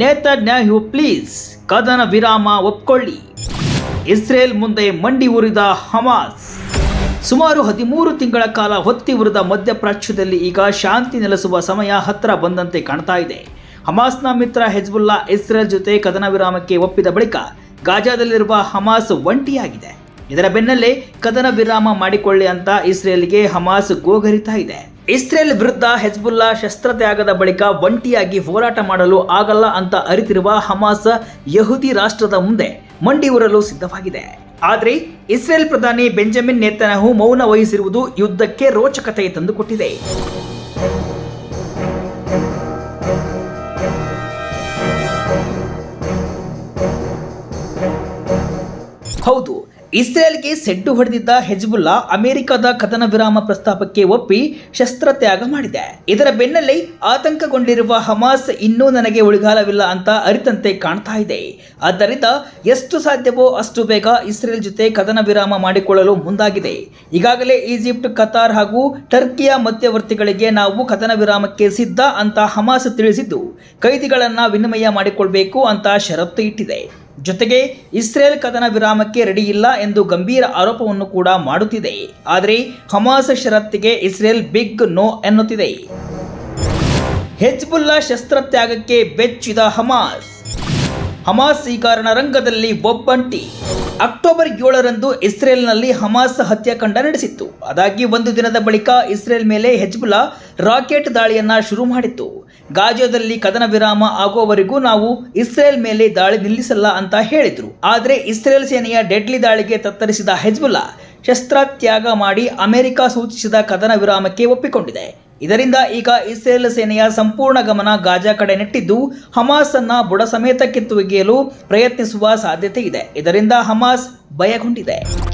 Netanyahu please ಕದನ ವಿರಾಮ ಒಪ್ಕೊಳ್ಳಿ. Israel ಮುಂದೆ ಮಂಡಿ ಉರಿದ ಹಮಾಸ್. ಸುಮಾರು ಹದಿಮೂರು ತಿಂಗಳ ಕಾಲ ಹೊತ್ತಿ ಉರಿದ ಮಧ್ಯಪ್ರಾಚ್ಯದಲ್ಲಿ ಈಗ ಶಾಂತಿ ನೆಲೆಸುವ ಸಮಯ ಹತ್ತಿರ ಬಂದಂತೆ ಕಾಣ್ತಾ ಇದೆ. ಹಮಾಸ್ನ ಮಿತ್ರ ಹೆಜ್ಬುಲ್ಲಾ ಇಸ್ರೇಲ್ ಜೊತೆ ಕದನ ವಿರಾಮಕ್ಕೆ ಒಪ್ಪಿದ ಬಳಿಕ ಗಾಜಾದಲ್ಲಿರುವ ಹಮಾಸ್ ಒಂಟಿಯಾಗಿದೆ. ಇದರ ಬೆನ್ನಲ್ಲೇ ಕದನ ವಿರಾಮ ಮಾಡಿಕೊಳ್ಳಿ ಅಂತ ಇಸ್ರೇಲ್ಗೆ ಹಮಾಸ್ ಗೋಗರಿತಾ ಇದೆ. ಇಸ್ರೇಲ್ ವಿರುದ್ಧ ಹೆಜ್ಬುಲ್ಲಾ ಶಸ್ತ್ರತ್ಯಾಗದ ಬಳಿಕ ಒಂಟಿಯಾಗಿ ಹೋರಾಟ ಮಾಡಲು ಆಗಲ್ಲ ಅಂತ ಅರಿತಿರುವ ಹಮಾಸ್ ಯಹುದಿ ರಾಷ್ಟ್ರದ ಮುಂದೆ ಮಂಡಿ ಉರಲು ಸಿದ್ಧವಾಗಿದೆ. ಆದರೆ ಇಸ್ರೇಲ್ ಪ್ರಧಾನಿ ಬೆಂಜಮಿನ್ ನೇತನಹು ಮೌನ ವಹಿಸಿರುವುದು ಯುದ್ಧಕ್ಕೆ ರೋಚಕತೆ ತಂದುಕೊಟ್ಟಿದೆ. ಹೌದು ಇಸ್ರೇಲ್ಗೆ ಸೆಡ್ಡು ಹೊಡೆದಿದ್ದ ಹೆಜ್ಬುಲ್ಲಾ ಅಮೆರಿಕದ ಕದನ ವಿರಾಮ ಪ್ರಸ್ತಾಪಕ್ಕೆ ಒಪ್ಪಿ ಶಸ್ತ್ರತ್ಯಾಗ ಮಾಡಿದೆ. ಇದರ ಬೆನ್ನಲ್ಲೇ ಆತಂಕಗೊಂಡಿರುವ ಹಮಾಸ್ ಇನ್ನೂ ನನಗೆ ಉಳಿಗಾಲವಿಲ್ಲ ಅಂತ ಅರಿತಂತೆ ಕಾಣ್ತಾ ಇದೆ. ಆದ್ದರಿಂದ ಎಷ್ಟು ಸಾಧ್ಯವೋ ಅಷ್ಟು ಬೇಗ ಇಸ್ರೇಲ್ ಜೊತೆ ಕದನ ವಿರಾಮ ಮಾಡಿಕೊಳ್ಳಲು ಮುಂದಾಗಿದೆ. ಈಗಾಗಲೇ ಈಜಿಪ್ಟ್, ಕತಾರ್ ಹಾಗೂ ಟರ್ಕಿಯ ಮಧ್ಯವರ್ತಿಗಳಿಗೆ ನಾವು ಕದನ ವಿರಾಮಕ್ಕೆ ಸಿದ್ಧ ಅಂತ ಹಮಾಸ್ ತಿಳಿಸಿದ್ದು. ಕೈದಿಗಳನ್ನು ವಿನಿಮಯ ಮಾಡಿಕೊಳ್ಬೇಕು ಅಂತ ಷರತ್ತು ಇಟ್ಟಿದೆ. ಜೊತೆಗೆ ಇಸ್ರೇಲ್ ಕದನ ವಿರಾಮಕ್ಕೆ ರೆಡಿ ಇಲ್ಲ ಎಂದು ಗಂಭೀರ ಆರೋಪವನ್ನು ಕೂಡ ಮಾಡುತ್ತಿದೆ. ಆದರೆ ಹಮಾಸ್ ಷರತ್ತಿಗೆ ಇಸ್ರೇಲ್ ಬಿಗ್ ನೋ ಎನ್ನುತ್ತಿದೆ. ಹೆಜ್ಬುಲ್ಲಾ ಶಸ್ತ್ರತ್ಯಾಗಕ್ಕೆ ಬೆಚ್ಚಿದ ಹಮಾಸ್. ಹಮಾಸ್ ಈ ರಂಗದಲ್ಲಿ ಒಬ್ಬಂಟಿ. ಅಕ್ಟೋಬರ್ ಏಳರಂದು ಇಸ್ರೇಲ್ನಲ್ಲಿ ಹಮಾಸ್ ಹತ್ಯಾಕಾಂಡ ನಡೆಸಿತ್ತು. ಅದಾಗಿ ಒಂದು ದಿನದ ಬಳಿಕ ಇಸ್ರೇಲ್ ಮೇಲೆ ಹೆಜ್ಬುಲ್ಲಾ ರಾಕೆಟ್ ದಾಳಿಯನ್ನ ಶುರು ಮಾಡಿತ್ತು. ಗಾಜಾದಲ್ಲಿ ಕದನ ವಿರಾಮ ಆಗುವವರೆಗೂ ನಾವು ಇಸ್ರೇಲ್ ಮೇಲೆ ದಾಳಿ ನಿಲ್ಲಿಸಲ್ಲ ಅಂತ ಹೇಳಿದ್ರು. ಆದರೆ ಇಸ್ರೇಲ್ ಸೇನೆಯ ಡೆಡ್ಲಿ ದಾಳಿಗೆ ತತ್ತರಿಸಿದ ಹೆಜ್ಬುಲ್ಲಾ ಶಸ್ತ್ರತ್ಯಾಗ ಮಾಡಿ ಅಮೆರಿಕ ಸೂಚಿಸಿದ ಕದನ ವಿರಾಮಕ್ಕೆ ಒಪ್ಪಿಕೊಂಡಿದೆ. ಇದರಿಂದ ಈಗ ಇಸ್ರೇಲ್ ಸೇನೆಯ ಸಂಪೂರ್ಣ ಗಮನ ಗಾಜಾ ಕಡೆ ನೆಟ್ಟಿದ್ದು ಹಮಾಸ್ ಅನ್ನ ಬುಡ ಸಮೇತ ಕಿತ್ತೊಗೆಯಲು ಪ್ರಯತ್ನಿಸುವ ಸಾಧ್ಯತೆ ಇದೆ. ಇದರಿಂದ ಹಮಾಸ್ ಭಯಗೊಂಡಿದೆ.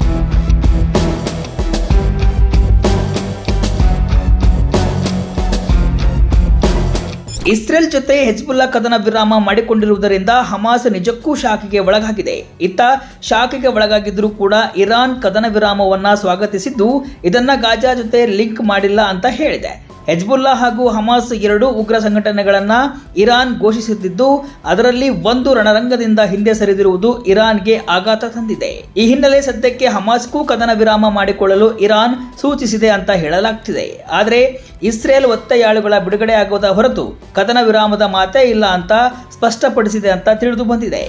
ಇಸ್ರೇಲ್ ಜೊತೆ ಹೆಜ್ಬುಲ್ಲಾ ಕದನ ವಿರಾಮ ಮಾಡಿಕೊಂಡಿರುವುದರಿಂದ ಹಮಾಸ್ ನಿಜಕ್ಕೂ ಶಾಖೆಗೆ ಒಳಗಾಗಿದೆ. ಇತ್ತ ಶಾಖೆಗೆ ಒಳಗಾಗಿದ್ರೂ ಕೂಡ ಇರಾನ್ ಕದನ ವಿರಾಮವನ್ನ ಸ್ವಾಗತಿಸಿದ್ದು ಇದನ್ನ ಗಾಜಾ ಜೊತೆ ಲಿಂಕ್ ಮಾಡಿಲ್ಲ ಅಂತ ಹೇಳಿದೆ. ಹೆಜ್ಬುಲ್ಲಾ ಹಾಗೂ ಹಮಾಸ್ ಎರಡು ಉಗ್ರ ಸಂಘಟನೆಗಳನ್ನು ಇರಾನ್ ಘೋಷಿಸುತ್ತಿದ್ದು, ಅದರಲ್ಲಿ ಒಂದು ರಣರಂಗದಿಂದ ಹಿಂದೆ ಸರಿದಿರುವುದು ಇರಾನ್ಗೆ ಆಘಾತ ತಂದಿದೆ. ಈ ಹಿನ್ನೆಲೆ ಸದ್ಯಕ್ಕೆ ಹಮಾಸ್ಗೂ ಕದನ ವಿರಾಮ ಮಾಡಿಕೊಳ್ಳಲು ಇರಾನ್ ಸೂಚಿಸಿದೆ ಅಂತ ಹೇಳಲಾಗ್ತಿದೆ. ಆದರೆ ಇಸ್ರೇಲ್ ಒತ್ತೆಯಾಳುಗಳ ಬಿಡುಗಡೆ ಆಗುವುದ ಹೊರತು ಕದನ ವಿರಾಮದ ಮಾತೇ ಇಲ್ಲ ಅಂತ ಸ್ಪಷ್ಟಪಡಿಸಿದೆ ಅಂತ ತಿಳಿದು ಬಂದಿದೆ.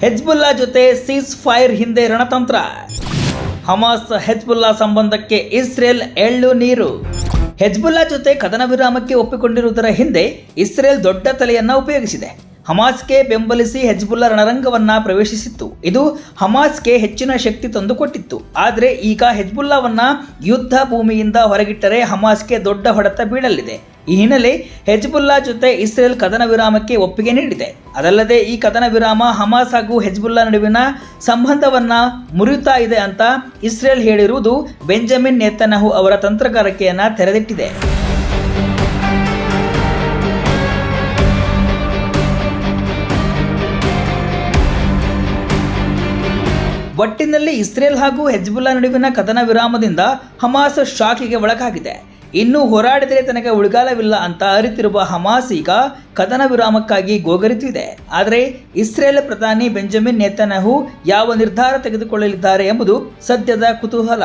ಹೆಜ್ಬುಲ್ಲಾ ಜೊತೆ ಸೀಸ್ ಫೈರ್ ಹಿಂದೆ ರಣತಂತ್ರ. ಹಮಾಸ್ ಹೆಜ್ಬುಲ್ಲಾ ಸಂಬಂಧಕ್ಕೆ ಇಸ್ರೇಲ್ ಎಳ್ಳು ನೀರು. ಹೆಜ್ಬುಲ್ಲಾ ಜೊತೆ ಕದನ ವಿರಾಮಕ್ಕೆ ಒಪ್ಪಿಕೊಂಡಿರುವುದರ ಹಿಂದೆ ಇಸ್ರೇಲ್ ದೊಡ್ಡ ತಲೆಯನ್ನ ಉಪಯೋಗಿಸಿದೆ. ಹಮಾಸ್ಗೆ ಬೆಂಬಲಿಸಿ ಹೆಜ್ಬುಲ್ಲಾ ರಣರಂಗವನ್ನು ಪ್ರವೇಶಿಸಿತ್ತು. ಇದು ಹಮಾಸ್ಗೆ ಹೆಚ್ಚಿನ ಶಕ್ತಿ ತಂದುಕೊಟ್ಟಿತ್ತು. ಆದರೆ ಈಗ ಹೆಜ್ಬುಲ್ಲಾವನ್ನು ಯುದ್ಧ ಭೂಮಿಯಿಂದ ಹೊರಗಿಟ್ಟರೆ ಹಮಾಸ್ಗೆ ದೊಡ್ಡ ಹೊಡೆತ ಬೀಳಲಿದೆ. ಈ ಹಿನ್ನೆಲೆ ಹೆಜ್ಬುಲ್ಲಾ ಜೊತೆ ಇಸ್ರೇಲ್ ಕದನ ವಿರಾಮಕ್ಕೆ ಒಪ್ಪಿಗೆ ನೀಡಿದೆ. ಅದಲ್ಲದೆ ಈ ಕದನ ವಿರಾಮ ಹಮಾಸ್ ಹಾಗೂ ಹೆಜ್ಬುಲ್ಲಾ ನಡುವಿನ ಸಂಬಂಧವನ್ನ ಮುರಿಯುತ್ತಾ ಇದೆ ಅಂತ ಇಸ್ರೇಲ್ ಹೇಳಿರುವುದು ಬೆಂಜಮಿನ್ ನೇತನಹು ಅವರ ತಂತ್ರಗಾರಿಕೆಯನ್ನ ತೆರೆದಿಟ್ಟಿದೆ. ಒಟ್ಟಿನಲ್ಲಿ ಇಸ್ರೇಲ್ ಹಾಗೂ ಹೆಜ್ಬುಲ್ಲಾ ನಡುವಿನ ಕದನ ವಿರಾಮದಿಂದ ಹಮಾಸ್ ಶಾಖಿಗೆ ಒಳಗಾಗಿದೆ. ಇನ್ನು ಹೋರಾಡಿದರೆ ತನಗೆ ಉಳಿಗಾಲವಿಲ್ಲ ಅಂತ ಅರಿತಿರುವ ಹಮಾಸ್ ಈಗ ಕದನ ವಿರಾಮಕ್ಕಾಗಿ ಗೋಗರಿತಿದೆ. ಆದರೆ ಇಸ್ರೇಲ್ ಪ್ರಧಾನಿ ಬೆಂಜಮಿನ್ ನೇತನಹು ಯಾವ ನಿರ್ಧಾರ ತೆಗೆದುಕೊಳ್ಳಲಿದ್ದಾರೆ ಎಂಬುದು ಸದ್ಯದ ಕುತೂಹಲ.